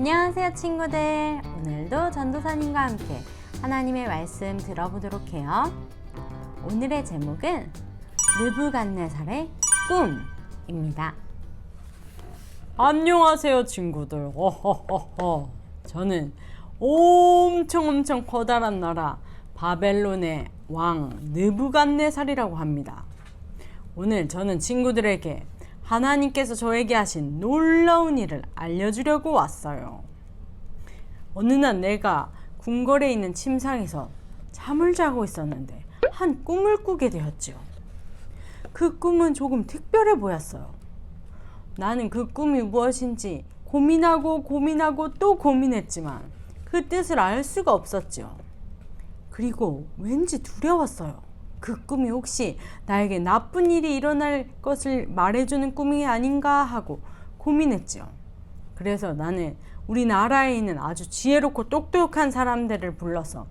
안녕하세요 친구들. 오늘도 전도사님과 함께 하나님의 말씀 들어보도록 해요. 오늘의 제목은 느부갓네살의 꿈입니다. 안녕하세요 친구들. 어허허허. 저는 엄청 엄청 커다란 나라 바벨론의 왕 느부갓네살이라고 합니다. 오늘 저는 친구들에게 하나님께서 저에게 하신 놀라운 일을 알려주려고 왔어요 어느 날 내가 궁궐에 있는 침상에서 잠을 자고 있었는데 한 꿈을 꾸게 되었죠 그 꿈은 조금 특별해 보였어요 나는 그 꿈이 무엇인지 고민하고 고민하고 또 고민했지만 그 뜻을 알 수가 없었죠. 그리고 왠지 두려웠어요. 그 꿈이 혹시 나에게 나쁜 일이 일어날 것을 말해주는 꿈이 아닌가 하고 고민했죠. 그래서 나는 우리나라에 있는 아주 지혜롭고 똑똑한 사람들을 불러서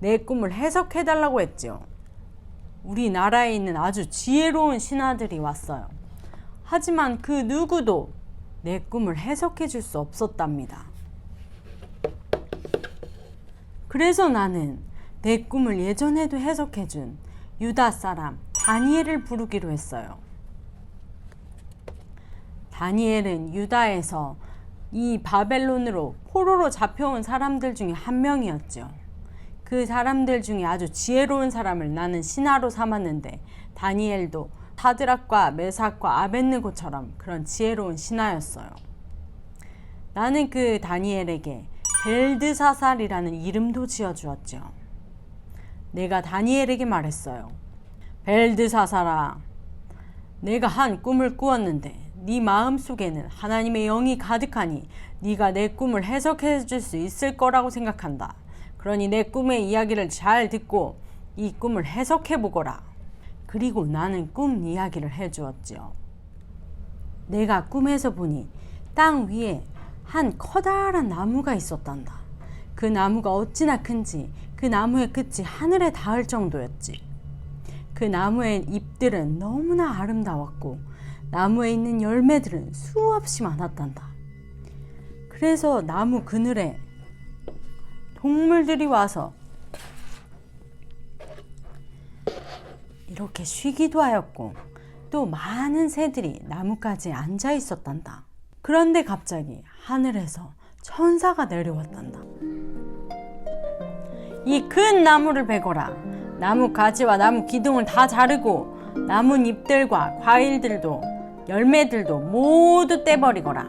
내 꿈을 해석해달라고 했죠. 우리나라에 있는 아주 지혜로운 신하들이 왔어요. 하지만 그 누구도 내 꿈을 해석해 줄 수 없었답니다. 그래서 나는 내 꿈을 예전에도 해석해 준 유다 사람 다니엘을 부르기로 했어요. 다니엘은 유다에서 이 바벨론으로 포로로 잡혀온 사람들 중에 한 명이었죠. 그 사람들 중에 아주 지혜로운 사람을 나는 신하로 삼았는데 다니엘도 사드락과 메삭과 아벤느고처럼 그런 지혜로운 신하였어요. 나는 그 다니엘에게 벨드사살이라는 이름도 지어 주었죠. 내가 다니엘에게 말했어요. 벨드사살아, 내가 한 꿈을 꾸었는데 네 마음 속에는 하나님의 영이 가득하니 네가 내 꿈을 해석해 줄 수 있을 거라고 생각한다. 그러니 내 꿈의 이야기를 잘 듣고 이 꿈을 해석해 보거라. 그리고 나는 꿈 이야기를 해 주었지요. 내가 꿈에서 보니 땅 위에 한 커다란 나무가 있었단다. 그 나무가 어찌나 큰지 그 나무의 끝이 하늘에 닿을 정도였지. 그 나무의 잎들은 너무나 아름다웠고 나무에 있는 열매들은 수없이 많았단다. 그래서 나무 그늘에 동물들이 와서 이렇게 쉬기도 하였고 또 많은 새들이 나뭇가지에 앉아 있었단다. 그런데 갑자기 하늘에서 천사가 내려왔단다. 이 큰 나무를 베거라. 나무 가지와 나무 기둥을 다 자르고 나뭇잎들과 과일들도 열매들도 모두 떼버리거라.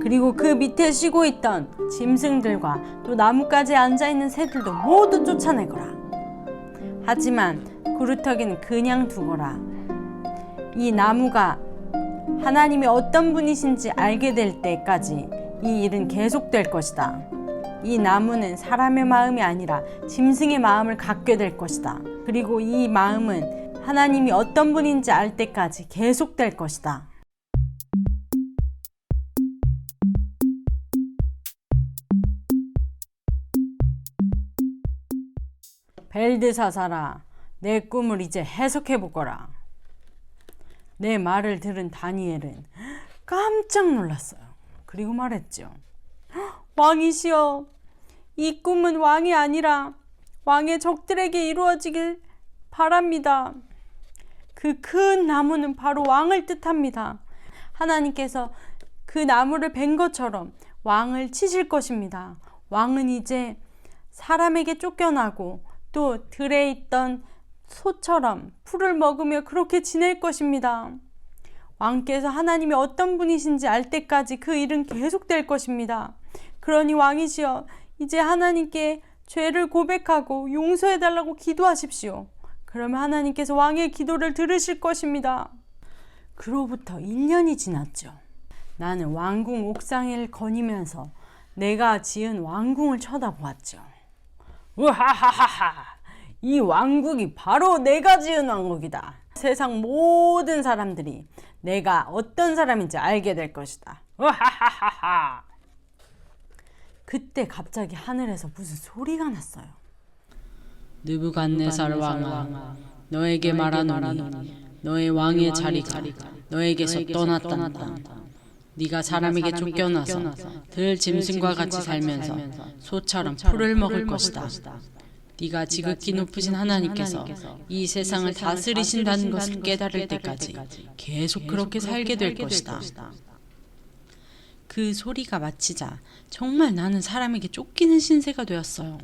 그리고 그 밑에 쉬고 있던 짐승들과 또 나뭇가지에 앉아 있는 새들도 모두 쫓아내거라. 하지만 구루터기는 그냥 두거라. 이 나무가 하나님이 어떤 분이신지 알게 될 때까지 이 일은 계속될 것이다. 이 나무는 사람의 마음이 아니라 짐승의 마음을 갖게 될 것이다. 그리고 이 마음은 하나님이 어떤 분인지 알 때까지 계속될 것이다. 벨드사사라, 내 꿈을 이제 해석해 보거라. 내 말을 들은 다니엘은 깜짝 놀랐어요. 그리고 말했죠. 왕이시여, 이 꿈은 왕이 아니라 왕의 적들에게 이루어지길 바랍니다. 그 큰 나무는 바로 왕을 뜻합니다. 하나님께서 그 나무를 벤 것처럼 왕을 치실 것입니다. 왕은 이제 사람에게 쫓겨나고 또 들에 있던 소처럼 풀을 먹으며 그렇게 지낼 것입니다. 왕께서 하나님이 어떤 분이신지 알 때까지 그 일은 계속될 것입니다. 그러니 왕이시여, 이제 하나님께 죄를 고백하고 용서해 달라고 기도하십시오. 그러면 하나님께서 왕의 기도를 들으실 것입니다. 그로부터 1년이 지났죠. 나는 왕궁 옥상을 거니면서 내가 지은 왕궁을 쳐다보았죠. 우하하하하! 이 왕국이 바로 내가 지은 왕국이다. 세상 모든 사람들이 내가 어떤 사람인지 알게 될 것이다. 우하하하하! 그때 갑자기 하늘에서 무슨 소리가 났어요. 느부갓네살 왕아 너에게 말하노니 너의 왕의 자리가 너에게서 떠났단다 네가 사람에게 쫓겨나서 들 짐승과 같이 살면서 소처럼 풀을 먹을 것이다. 네가 지극히 높으신 하나님께서 이 세상을 다스리신다는 것을 깨달을 때까지 계속 그렇게 살게 될 것이다. 그 소리가 마치자 정말 나는 사람에게 쫓기는 신세가 되었어요.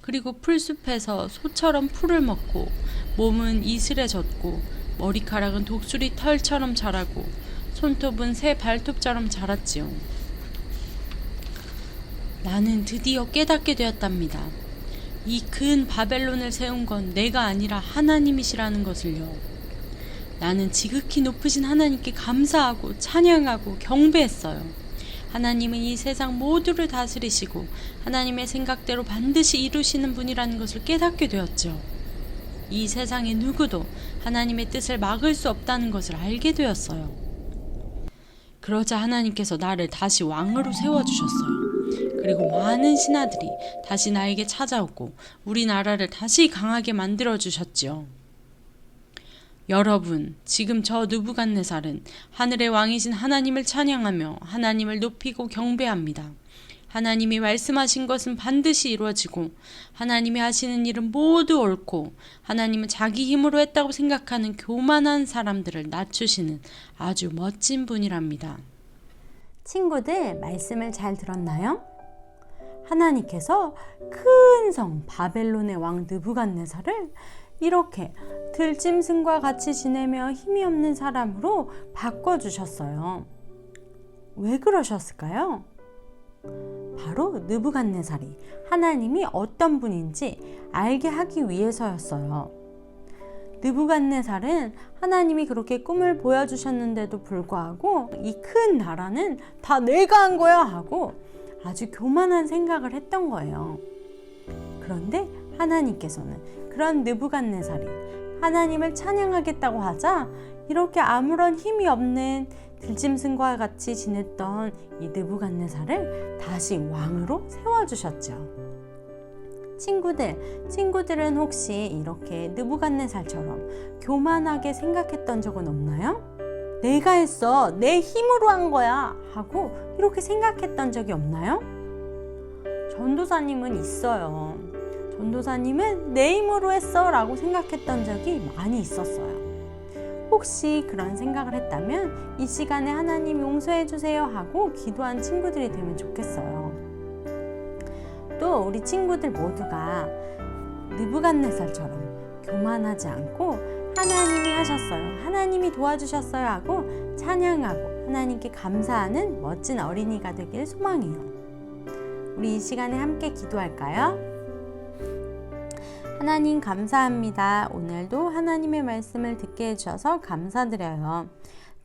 그리고 풀숲에서 소처럼 풀을 먹고 몸은 이슬에 젖고 머리카락은 독수리 털처럼 자라고 손톱은 새 발톱처럼 자랐지요. 나는 드디어 깨닫게 되었답니다. 이 큰 바벨론을 세운 건 내가 아니라 하나님이시라는 것을요. 나는 지극히 높으신 하나님께 감사하고 찬양하고 경배했어요. 하나님은 이 세상 모두를 다스리시고 하나님의 생각대로 반드시 이루시는 분이라는 것을 깨닫게 되었죠. 이 세상의 누구도 하나님의 뜻을 막을 수 없다는 것을 알게 되었어요. 그러자 하나님께서 나를 다시 왕으로 세워주셨어요. 그리고 많은 신하들이 다시 나에게 찾아오고 우리나라를 다시 강하게 만들어 주셨지요. 여러분, 지금 저 느부갓네살은 하늘의 왕이신 하나님을 찬양하며 하나님을 높이고 경배합니다. 하나님이 말씀하신 것은 반드시 이루어지고 하나님이 하시는 일은 모두 옳고 하나님은 자기 힘으로 했다고 생각하는 교만한 사람들을 낮추시는 아주 멋진 분이랍니다. 친구들 말씀을 잘 들었나요? 하나님께서 큰 성 바벨론의 왕 느부갓네살을 이렇게 들짐승과 같이 지내며 힘이 없는 사람으로 바꿔 주셨어요. 왜 그러셨을까요? 바로 느부갓네살이 하나님이 어떤 분인지 알게 하기 위해서였어요. 느부갓네살은 하나님이 그렇게 꿈을 보여주셨는데도 불구하고 이 큰 나라는 다 내가 한 거야 하고 아주 교만한 생각을 했던 거예요. 그런데 하나님께서는 그런 느부갓네살이 하나님을 찬양하겠다고 하자 이렇게 아무런 힘이 없는 들짐승과 같이 지냈던 이 느부갓네살을 다시 왕으로 세워주셨죠. 친구들, 친구들은 혹시 이렇게 느부갓네살처럼 교만하게 생각했던 적은 없나요? 내가 했어, 내 힘으로 한 거야 하고 이렇게 생각했던 적이 없나요? 전도사님은 있어요. 전도사님은 내 힘으로 했어 라고 생각했던 적이 많이 있었어요. 혹시 그런 생각을 했다면 이 시간에 하나님 용서해 주세요 하고 기도한 친구들이 되면 좋겠어요. 또 우리 친구들 모두가 느부갓네살처럼 교만하지 않고 하나님이 하셨어요. 하나님이 도와주셨어요 하고 찬양하고 하나님께 감사하는 멋진 어린이가 되길 소망해요. 우리 이 시간에 함께 기도할까요? 하나님 감사합니다. 오늘도 하나님의 말씀을 듣게 해주셔서 감사드려요.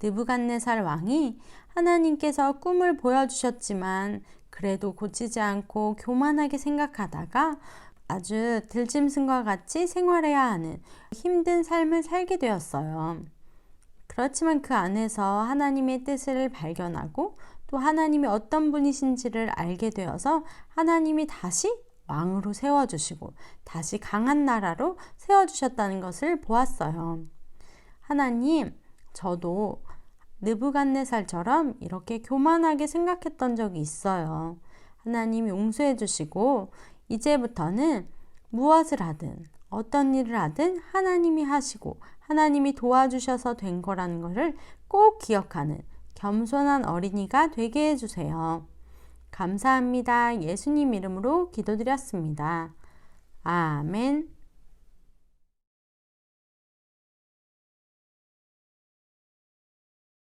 느부갓네살 왕이 하나님께서 꿈을 보여주셨지만 그래도 고치지 않고 교만하게 생각하다가 아주 들짐승과 같이 생활해야 하는 힘든 삶을 살게 되었어요. 그렇지만 그 안에서 하나님의 뜻을 발견하고 또 하나님이 어떤 분이신지를 알게 되어서 하나님이 다시 왕으로 세워주시고 다시 강한 나라로 세워주셨다는 것을 보았어요. 하나님, 저도 느부갓네살처럼 이렇게 교만하게 생각했던 적이 있어요. 하나님 용서해 주시고 이제부터는 무엇을 하든 어떤 일을 하든 하나님이 하시고 하나님이 도와주셔서 된 거라는 것을 꼭 기억하는 겸손한 어린이가 되게 해주세요. 감사합니다. 예수님 이름으로 기도드렸습니다. 아멘.